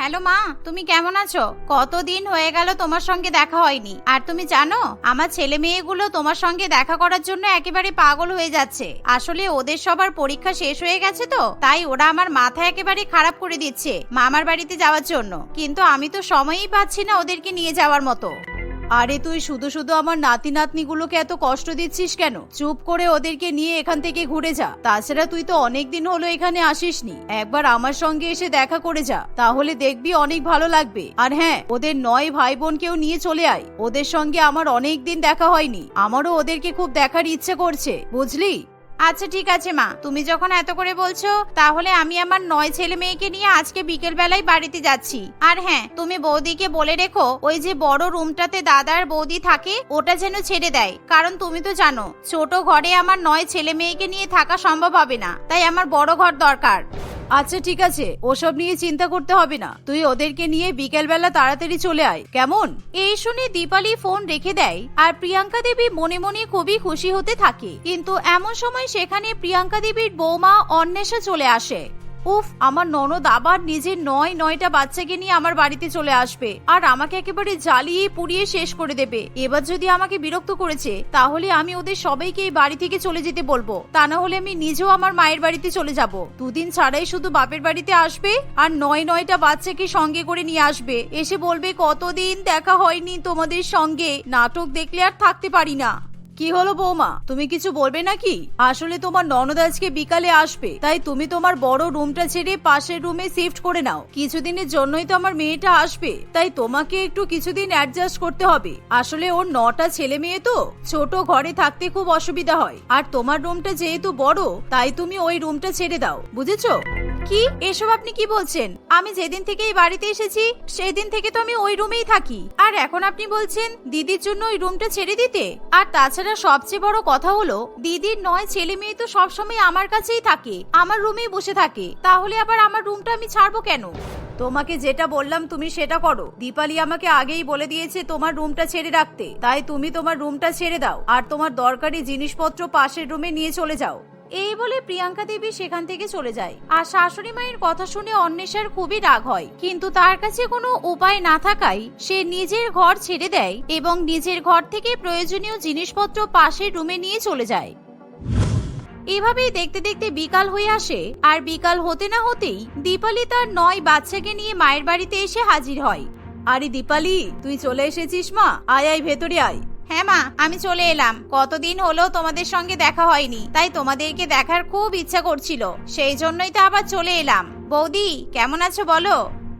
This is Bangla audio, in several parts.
হ্যালো মা, তুমি কেমন আছো? কতদিন হয়ে গেল তোমার সঙ্গে দেখা হয়নি। আর তুমি জানো, আমার ছেলে মেয়েগুলো তোমার সঙ্গে দেখা করার জন্য একেবারে পাগল হয়ে যাচ্ছে। আসলে ওদের সবার পরীক্ষা শেষ হয়ে গেছে তো, তাই ওরা আমার মাথা একেবারে খারাপ করে দিচ্ছে মামার বাড়িতে যাওয়ার জন্য। কিন্তু আমি তো সময়ই পাচ্ছি না ওদেরকে নিয়ে যাওয়ার মতো। আরে তুই শুধু শুধু আমার নাতি নাতনিগুলোকে এত কষ্ট দিচ্ছিস কেন? চুপ করে ওদেরকে নিয়ে এখান থেকে ঘুরে যা। তাছাড়া তুই তো অনেক দিন হলো এখানে আসিসনি। একবার আমার সঙ্গে এসে দেখা করে যা। তাহলে দেখবি অনেক ভালো লাগবে। আর হ্যাঁ ওদের নয় ভাই বোনকেও নিয়ে চলে আয়। ওদের সঙ্গে আমার অনেক দিন দেখা হয়নি। আমারও ওদেরকে খুব দেখার ইচ্ছে করছে। বুঝলি? আচ্ছা ঠিক আছে, মা। তুমি যখন এত করে বলছো, তাহলে আমি আমার নয় ছেলে মেয়েকে নিয়ে আজকে বিকেল বেলায় বাড়িতে যাচ্ছি। আর হ্যাঁ তুমি বৌদিকে বলে রেখো, ওই যে বড় রুমটাতে দাদার বৌদি থাকে, ওটা যেন ছেড়ে দেয়। কারণ তুমি তো জানো, ছোট ঘরে আমার নয় ছেলে মেয়েকে নিয়ে থাকা সম্ভব হবে না। তাই আমার বড় ঘর দরকার। আচ্ছা ঠিক আছে। ওসব নিয়ে চিন্তা করতে হবে না। তুই ওদেরকে নিয়ে বিকেলবেলা তাড়াতাড়ি চলে আয়। কেমন? এই শুনে দীপালি ফোন রেখে দেয় আর প্রিয়াঙ্কা দেবী মনে মনে খুবই খুশি হতে থাকে। কিন্তু এমন সময় সেখানে প্রিয়াঙ্কা দেবীর বৌমা অন্বেষা চলে আসে। উফ, আমার ননদ আবার নিজের নয়, নয়টা বাচ্চাকে নিয়ে আমার বাড়িতে চলে আসবে। আর আমাকে একেবারে জ্বালিয়ে পুড়িয়ে শেষ করে দেবে। এবার যদি আমাকে বিরক্ত করেছে, তাহলে আমি ওদের সবাইকে এই বাড়ি থেকে চলে যেতে বলব। তা না হলে আমি নিজেও আমার মায়ের বাড়িতে চলে যাব। দুদিন ছাড়াই শুধু বাপের বাড়িতে আসবে আর নয়, নয়টা বাচ্চাকে সঙ্গে করে নিয়ে আসবে। এসে বলবে, কতদিন দেখা হয়নি তোমাদের সঙ্গে? নাটক দেখলে আর থাকতে পারি না। কি হলো বৌমা? তুমি কিছু বলবে নাকি? আসলে তোমার ননদ আজকে বিকালে আসবে, তাই তুমি তোমার বড় রুমটা ছেড়ে পাশের রুমে শিফট করে নাও। কিছুদিনের জন্যই তো আমার মেয়েটা আসবে, তাই তোমাকে একটু কিছুদিন অ্যাডজাস্ট করতে হবে। আসলে ওর নটা ছেলে মেয়ে তো, ছোট ঘরে থাকতে খুব অসুবিধা হয়। আর তোমার রুমটা যেহেতু বড়, তাই তুমি ওই রুমটা ছেড়ে দাও, বুঝেছ? কি এসব আপনি কি বলছেন? আমি যেদিন থেকে এই বাড়িতে এসেছি, সেদিন থেকে তো আমি ওই রুমেই থাকি। আর এখন আপনি বলছেন দিদির জন্য ওই রুমটা ছেড়ে দিতে? আর তাছাড়া সবচেয়ে বড় কথা হলো, দিদির নয় ছেলে মেয়ে তো সবসময় আমার কাছেই থাকে, আমার রুমেই বসে থাকে। তাহলে আবার আমার রুমটা আমি ছাড়বো কেন? তোমাকে যেটা বললাম তুমি সেটা করো। দীপালি আমাকে আগেই বলে দিয়েছে তোমার রুমটা ছেড়ে রাখতে। তাই তুমি তোমার রুমটা ছেড়ে দাও। আর তোমার দরকারি জিনিসপত্র পাশের রুমে নিয়ে চলে যাও। এই বলে প্রিয়াঙ্কা দেবী সেখান থেকে চলে যায়। আর শাশুড়ি মায়ের কথা শুনে অন্বেষার খুবই রাগ হয়। কিন্তু তার কাছে কোনো উপায় না থাকায় সে নিজের ঘর ছেড়ে দেয় এবং নিজের ঘর থেকে প্রয়োজনীয় জিনিসপত্র পাশের রুমে নিয়ে চলে যায়। এভাবেই দেখতে দেখতে বিকাল হয়ে আসে আর বিকাল হতে না হতেই দীপালি তার নয় বাচ্চাকে নিয়ে মায়ের বাড়িতে এসে হাজির হয়। আরে দীপালি, তুই চলে এসেছিস মা? আয় আয়, ভেতরে আয়। হ্যাঁ মা, আমি চলে এলাম। কতদিন হলো তোমাদের সঙ্গে দেখা হয়নি, তাই তোমাদেরকে দেখার খুব ইচ্ছা করছিল। সেই জন্যই তো আবার চলে এলাম। বৌদি, কেমন আছো বলো?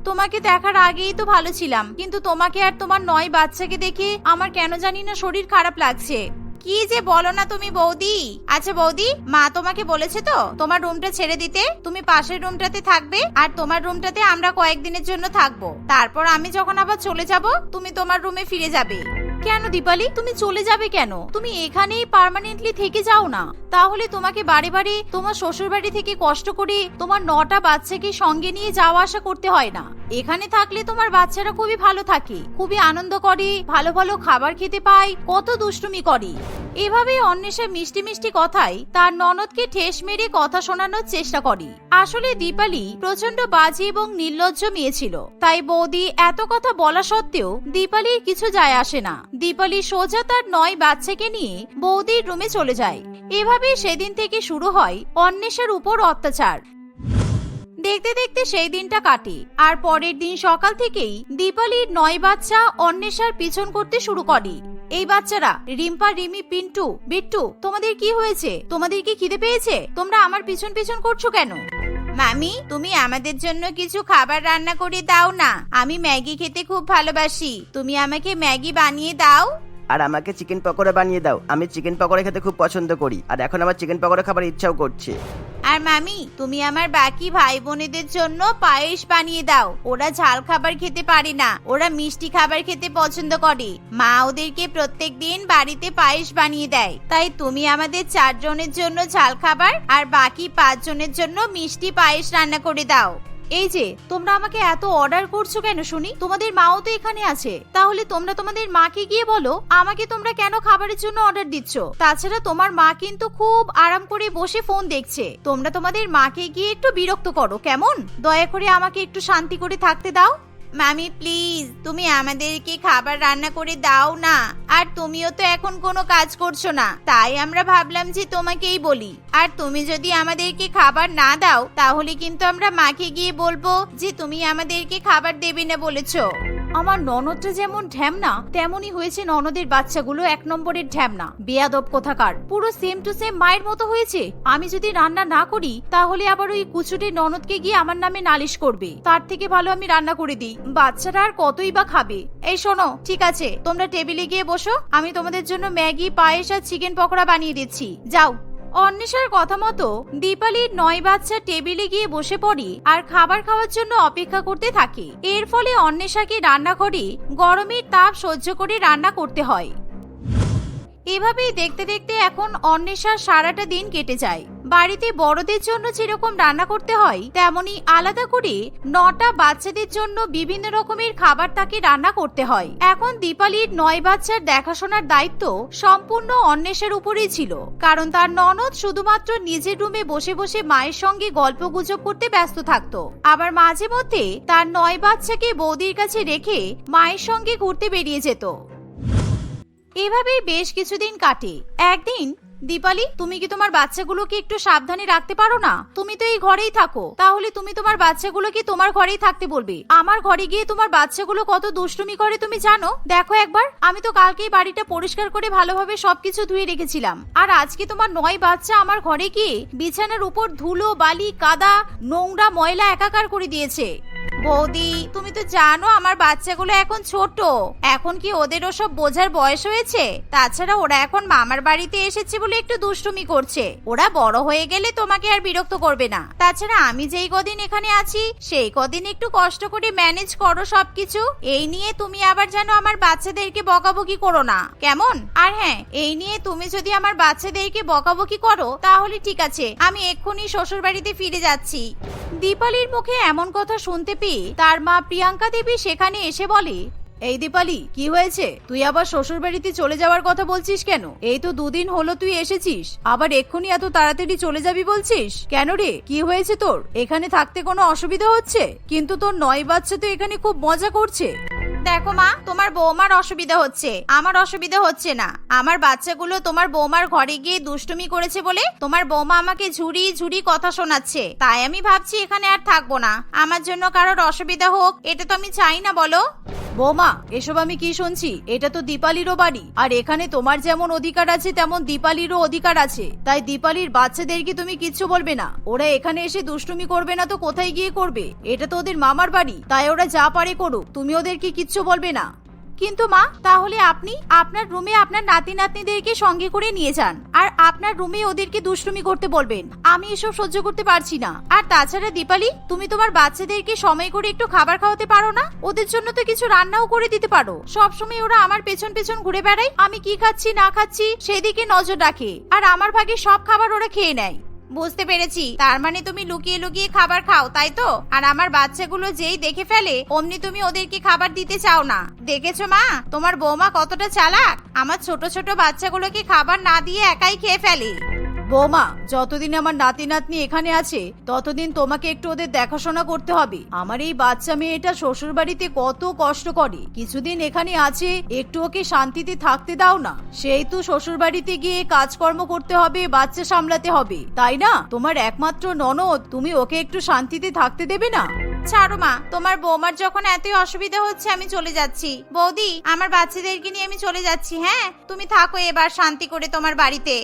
তোমাকে দেখার আগেই তো ভালো ছিলাম, কিন্তু তোমাকে আর তোমার নয় বাচ্চাকে দেখে আমার কেন জানি না শরীর খারাপ লাগছে। কি যে বলো না তুমি বৌদি? আচ্ছা বৌদি, মা তোমাকে বলেছে তো, তোমার রুমটা ছেড়ে দিতে। তুমি পাশের রুমটাতে থাকবে, আর তোমার রুমটাতে আমরা কয়েকদিনের জন্য থাকব। তারপর আমি যখন আবার চলে যাব, তুমি তোমার রুমে ফিরে যাবে। কেন দীপালি? তুমি চলে যাবে কেন? তুমি এখানেই পার্মানেন্টলি থেকে যাও না। তাহলে তোমাকে বাড়ি বাড়ি তোমার শ্বশুর বাড়ি থেকে কষ্ট করে তোমার নটা বাচ্চাকে সঙ্গে নিয়ে যাওয়া আসা করতে হয় না। এখানে থাকলে তোমার বাচ্চারা খুবই ভালো থাকে, খুবই আনন্দ করে, ভালো ভালো খাবার খেতে পায়, কত দুষ্টুমি করে। এভাবে অন্বেষা মিষ্টি মিষ্টি কথায় তার ননদকে ঠেস মেরে কথা শোনানোর চেষ্টা করে। আসলে দীপালি প্রচণ্ড বাজে এবং নির্লজ্জ মেয়ে ছিল। তাই বৌদি এত কথা বলা সত্ত্বেও দীপালির কিছু যায় আসে না। দীপালি সোজা তার নয় বাচ্চাকে নিয়ে বৌদির রুমে চলে যায়। এভাবে সেদিন থেকে শুরু হয় অন্বেষার উপর অত্যাচার। দেখতে দেখতে সেই দিনটা কাটে। আর পরের দিন সকাল থেকেই দীপালির নয় বাচ্চা অন্বেষার পিছন করতে শুরু করে। এই বাচ্চারা, রিম্পা, রিমি, পিন্টু, বিট্টু, তোমাদের কি হয়েছে? তোমাদের কি খিদে পেয়েছে? তোমরা আমার পিছন পিছন করছ কেন? মামি, তুমি আমাদের জন্য কিছু খাবার রান্না করে দাও না। আমি ম্যাগি খেতে খুব ভালোবাসি। তুমি আমাকে ম্যাগি বানিয়ে দাও। আর আমাকে চিকেন পকোড়া বানিয়ে দাও। আমি চিকেন পকোড়া খেতে খুব পছন্দ করি, আর এখন আমার চিকেন পকোড়া খাবার ইচ্ছাও করছে। আর মামি, তুমি আমার বাকি ভাই বোনেদের জন্য পায়েস বানিয়ে দাও। ওরা ঝাল খাবার খেতে পারে না, ওরা মিষ্টি খাবার খেতে পছন্দ করে। মা ওদেরকে প্রত্যেক দিন বাড়িতে পায়েস বানিয়ে দেয়। তাই তুমি আমাদের চারজনের জন্য ঝাল খাবার আর বাকি পাঁচজনের জন্য মিষ্টি পায়েস রান্না করে দাও। এই যে, তোমরা আমাকে এত অর্ডার করছ কেন শুনি? তোমাদের মাও তো এখানে আছে। তাহলে তোমরা তোমাদের মাকে গিয়ে বলো, আমাকে তোমরা কেন খাবারের জন্য অর্ডার দিচ্ছ? তাছাড়া তোমার মা কিন্তু খুব আরাম করে বসে ফোন দেখছে। তোমরা তোমাদের মাকে গিয়ে একটু বিরক্ত করো, কেমন? দয়া করে আমাকে একটু শান্তি করে থাকতে দাও। মামি, প্লিজ, তুমি আমাদেরকে খাবার রান্না করে দাও না। আর তুমিও তো এখন কোনো কাজ করছ না। তাই আমরা ভাবলাম যে তোমাকেই বলি। আর তুমি যদি আমাদেরকে খাবার না দাও, তাহলে কিন্তু আমরা মাকে গিয়ে বলব যে তুমি আমাদেরকে খাবার দেবে না বলেছ। আমার ননদটা যেমন ঢ্যামনা, তেমনই হয়েছে ননদের বাচ্চাগুলো এক নম্বরের ঢ্যামনা। বেয়াদব কোথাকার। পুরো সেম টু সেম মায়ের মতো হয়েছে। আমি যদি রান্না না করি, তাহলে আবার ওই কুচুটে ননদকে গিয়ে আমার নামে নালিশ করবে। তার থেকে ভালো আমি রান্না করে দিই। বাচ্চারা আর কতই বা খাবে। এই শোনো, ঠিক আছে, তোমরা টেবিলে গিয়ে বসো। আমি তোমাদের জন্য ম্যাগি, পায়েস আর চিকেন পকোড়া বানিয়ে দিচ্ছি। যাও। অন্বেষার কথা মতো দীপালির নয় বাচ্চা টেবিলে গিয়ে বসে পড়ি আর খাবার খাওয়ার জন্য অপেক্ষা করতে থাকি। এর ফলে অন্বেষাকে রান্নাঘরে গরমের তাপ সহ্য করে রান্না করতে হয়। এভাবেই দেখতে দেখতে এখন অন্বেষার সারাটা দিন কেটে যায়। বাড়িতে বড়দের জন্য যেরকম রান্না করতে হয়, তেমনি আলাদা করে নটা বাচ্চাদের জন্য বিভিন্ন রকমের খাবার তাকে রান্না করতে হয়। এখন দীপালির নয় বাচ্চার দেখাশোনার দায়িত্ব সম্পূর্ণ অন্বেষের উপরেই ছিল, কারণ তার ননদ শুধুমাত্র নিজের রুমে বসে বসে মায়ের সঙ্গে গল্প গুজব করতে ব্যস্ত থাকতো। আবার মাঝে মধ্যে তার নয় বাচ্চাকে বৌদির কাছে রেখে মায়ের সঙ্গে ঘুরতে বেরিয়ে যেত। এভাবেই বেশ কিছুদিন কাটে। একদিন দীপালি, তুমি কি তোমার বাচ্চাগুলোকে একটু সাবধানে রাখতে পারো না? তুমি তো এই ঘরেই থাকো। তাহলে তুমি তোমার বাচ্চাগুলোকে তোমার ঘরেই থাকতে বলবে। আমার ঘরে গিয়ে তোমার বাচ্চাগুলো কত দুষ্টুমি করে তুমি জানো? দেখো একবার, আমি তো কালকেই বাড়িটা পরিষ্কার করে ভালোভাবে সবকিছু ধুয়ে রেখেছিলাম। আর আজকে তোমার নয় বাচ্চা আমার ঘরে গিয়ে বিছানার উপর ধুলো, বালি, কাদা, নোংরা ময়লা একাকার করে দিয়েছে। বৌদি, তুমি তো জানো আমার বাচ্চাগুলো এখন ছোট। এখন কি ওদের ওসব বোঝার বয়স হয়েছে? তাছাড়া ওরা এখন মামার বাড়িতে এসেছে বলে একটু দুষ্টুমি করছে। ওরা বড় হয়ে গেলে তোমাকে আর বিরক্ত করবে না। তাছাড়া আমি যেই কদিন এখানে আছি, সেই কদিন একটু কষ্ট করে ম্যানেজ করো সবকিছু। এই নিয়ে তুমি আবার যেন আমার বাচ্চাদেরকে বকাবকি করো না। কেমন? আর হ্যাঁ এই নিয়ে তুমি যদি আমার বাচ্চাদেরকে বকাবকি করো, তাহলে ঠিক আছে, আমি এক্ষুনি শ্বশুর বাড়িতে ফিরে যাচ্ছি। দীপালির মুখে এমন কথা শুনতে পেয়ে তার মা প্রিয়াঙ্কা দেবী সেখানে এসে বলে, এই দীপালি, কি হয়েছে? তুই আবার শ্বশুর বাড়িতে চলে যাওয়ার কথা বলছিস কেন? এই তো দুদিন হলো তুই এসেছিস। আবার এক্ষুনি এত তাড়াতাড়ি চলে যাবি বলছিস? কেন রে? কি হয়েছে তোর? এখানে থাকতে কোনো অসুবিধা হচ্ছে? কিন্তু তোর নয় বাচ্চা তো এখানে খুব মজা করছে। দেখো মা, তোমার বৌমার অসুবিধা হচ্ছে। আমার অসুবিধা হচ্ছে না। আমার বাচ্চাগুলো তোমার বৌমার ঘরে গিয়ে দুষ্টুমি করেছে বলে তোমার বৌমা আমাকে ঝুড়ি ঝুড়ি কথা শোনাচ্ছে। তাই আমি ভাবছি এখানে আর থাকব না। আমার জন্য কারোর অসুবিধা হোক, এটা তো আমি চাই না, বলো। বৌমা, এসব আমি কি শুনছি? এটা তো দীপালিরও বাড়ি। আর এখানে তোমার যেমন অধিকার আছে, তেমন দীপালিরও অধিকার আছে। তাই দীপালির বাচ্চাদেরকে তুমি কিচ্ছু বলবে না? ওরা এখানে এসে দুষ্টুমি করবে না তো কোথায় গিয়ে করবে? এটা তো ওদের মামার বাড়ি, তাই ওরা যা পারে করুক। তুমি ওদেরকে কিচ্ছু বলবে না? কিন্তু মা, তাহলে আপনি আপনার রুমে আপনার নাতি নাতনিদেরকে সঙ্গে করে নিয়ে যান। আর আপনার রুমে ওদেরকে দুষ্টুমি করতে বলবেন। আমি এসব সহ্য করতে পারছি না। আর তাছাড়া দীপালি, তুমি তোমার বাচ্চাদেরকে সময় করে একটু খাবার খাওয়াতে পারো না? ওদের জন্য তো কিছু রান্নাও করে দিতে পারো। সবসময় ওরা আমার পেছন পেছন ঘুরে বেড়ায়। আমি কি খাচ্ছি, না খাচ্ছি, সেদিকে নজর রাখে। আর আমার ভাগে সব খাবার ওরা খেয়ে নেয়। বুঝতে পেরেছি। তার মানে তুমি লুকিয়ে লুকিয়ে খাবার খাও, তাই তো? আর আমার বাচ্চাগুলো যেই দেখে ফেলে, অমনি তুমি ওদেরকে খাবার দিতে চাও না। দেখেছ মা? তোমার বৌমা কতটা চালাক। আমার ছোট ছোট বাচ্চাগুলোকে খাবার না দিয়ে একাই খেয়ে ফেলে। বৌমা, যতদিন আমার নাতি নাতনি এখানে আছে, ততদিন তোমাকে একটু ওদের দেখাশোনা করতে হবে। আমার এই বাচ্চা মেয়েটা শ্বশুর বাড়িতে কত কষ্ট করে। কিছুদিন এখানে আছে, একটু ওকে শান্তিতে থাকতে দাও না। সেই তো শ্বশুর বাড়িতে গিয়ে কাজকর্ম করতে হবে, বাচ্চা সামলাতে হবে। তাই না? তোমার একমাত্র ননদ, তুমি ওকে একটু শান্তিতে থাকতে দেবে না? ছাড়ো মা, তোমার বৌমার যখন এতই অসুবিধা হচ্ছে, আমি চলে যাচ্ছি। বৌদি, আমার বাচ্চাদেরকে নিয়ে আমি চলে যাচ্ছি হ্যাঁ? তুমি থাকো এবার, শান্তি করে তোমার বাড়িতে।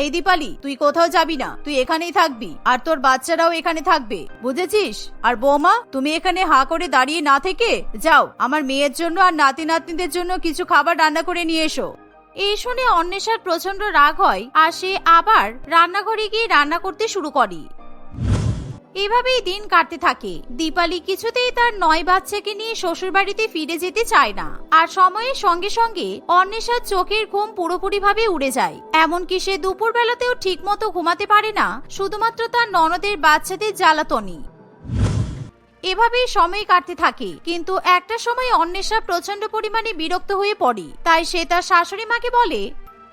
এই দীপালি, তুই কোথাও যাবি না। তুই এখানেই থাকবি। আর তোর বাচ্চারাও এখানে থাকবে। বুঝেছিস? আর বৌমা, তুমি এখানে হা করে দাঁড়িয়ে না থেকে, যাও, আমার মেয়ের জন্য আর নাতি নাতনিদের জন্য কিছু খাবার রান্না করে নিয়ে এসো। এই শুনে অন্বেষার প্রচণ্ড রাগ হয়, আর সে আবার রান্নাঘরে গিয়ে রান্না করতে শুরু করে। এভাবেই দিন কাটতে থাকে। দীপালি কিছুতেই তার নয় বাচ্চাকে নিয়ে শ্বশুর বাড়িতে ফিরে যেতে চায় না। আর সময়ের সঙ্গে সঙ্গে অন্বেষার চোখের ঘুম পুরোপুরি ভাবে উড়ে যায়। এমনকি সে দুপুর বেলাতেও ঠিক মতো ঘুমাতে পারে না, শুধুমাত্র তার ননদের বাচ্চাদের জ্বালাতনি এভাবেই সময় কাটতে থাকে, কিন্তু একটা সময় অন্বেষা প্রচণ্ড পরিমাণে বিরক্ত হয়ে পড়ে। তাই সে তার শাশুড়ি মাকে বলে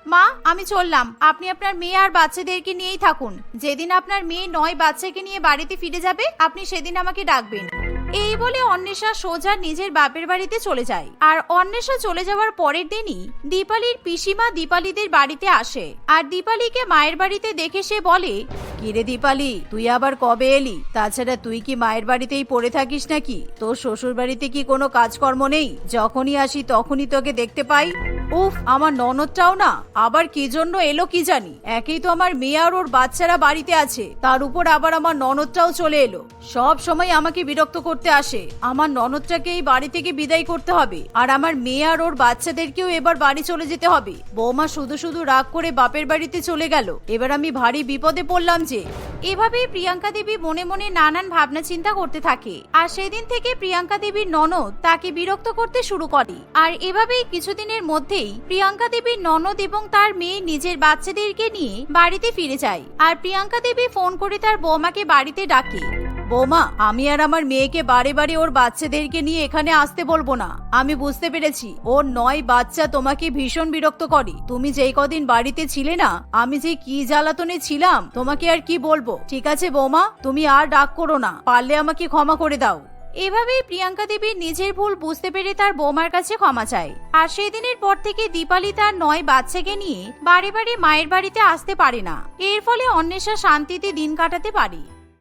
মা, আমি চললাম। আপনি আপনার মেয়ে আর বাচ্চাদেরকে নিয়েই থাকুন। যেদিন আপনার মেয়ে নয় বাচ্চাকে নিয়ে বাড়িতে ফিরে যাবে, আপনি সেদিন আমাকে ডাকবেন। এই বলে অন্বেষা সোজা নিজের বাপের বাড়িতে চলে যায়। আর অন্বেষা চলে যাওয়ার পরের দিনই দীপালির পিসিমা দীপালিদের বাড়িতে আসে। আর দীপালিকে মায়ের বাড়িতে দেখে সে বলে, কিরে দীপালি, তুই আবার কবে এলি? তাছাড়া তুই কি মায়ের বাড়িতেই পড়ে থাকিস নাকি? তোর শ্বশুর বাড়িতে কি কোনো কাজকর্ম নেই? যখনই আসি তখনই তোকে দেখতে পাই। উফ, আমার ননদটাও না। আবার কি জন্য এলো কি জানি? একেই তো আমার মেয়ে আর ওর বাচ্চারা বাড়িতে আছে। তার উপর আবার আমার ননদটাও চলে এলো। সব সময় আমাকে বিরক্ত করতে। আসে। আমার ননদটাকে এই বাড়ি থেকে বিদায় করতে হবে। আর আমার মেয়ে আর ওর বাচ্চাদেরকেও এবার বাড়ি চলে যেতে হবে। বৌমা শুধু শুধু রাগ করে বাপের বাড়িতে চলে গেল। এবার আমি ভারী বিপদে পড়লাম যে, এভাবেই প্রিয়াঙ্কা দেবী মনে মনে নানান ভাবনা চিন্তা করতে থাকে। আর সেদিন থেকে প্রিয়াঙ্কা দেবীর ননদ তাকে বিরক্ত করতে শুরু করে। আর এভাবেই কিছুদিনের মধ্যেই প্রিয়াঙ্কা দেবীর ননদ এবং তার মেয়ে নিজের বাচ্চাদেরকে নিয়ে বাড়িতে ফিরে যায়। আর প্রিয়াঙ্কা দেবী ফোন করে তার বৌমাকে বাড়িতে ডাকে। বৌমা, আমি আর আমার মেয়েকে বারে বারে ওর বাচ্চাদেরকে নিয়ে এখানে আসতে বলব না। আমি বুঝতে পেরেছি, ওর নয় বাচ্চা তোমাকে ভীষণ বিরক্ত করে। তুমি যেই কদিন বাড়িতে ছিলে না, আমি যে কি জ্বালাতনে ছিলাম, তোমাকে আর কি বলব? ঠিক আছে বৌমা, তুমি আর ডাক করো না, পারলে আমাকে ক্ষমা করে দাও। এভাবেই প্রিয়াঙ্কা দেবী নিজের ভুল বুঝতে পেরে তার বৌমার কাছে ক্ষমা চায়। আর সেই দিনের পর থেকে দীপালি তার নয় বাচ্চাকে নিয়ে বারে বারে মায়ের বাড়িতে আসতে পারে না। এর ফলে অন্বেষা শান্তিতে দিন কাটাতে পারে।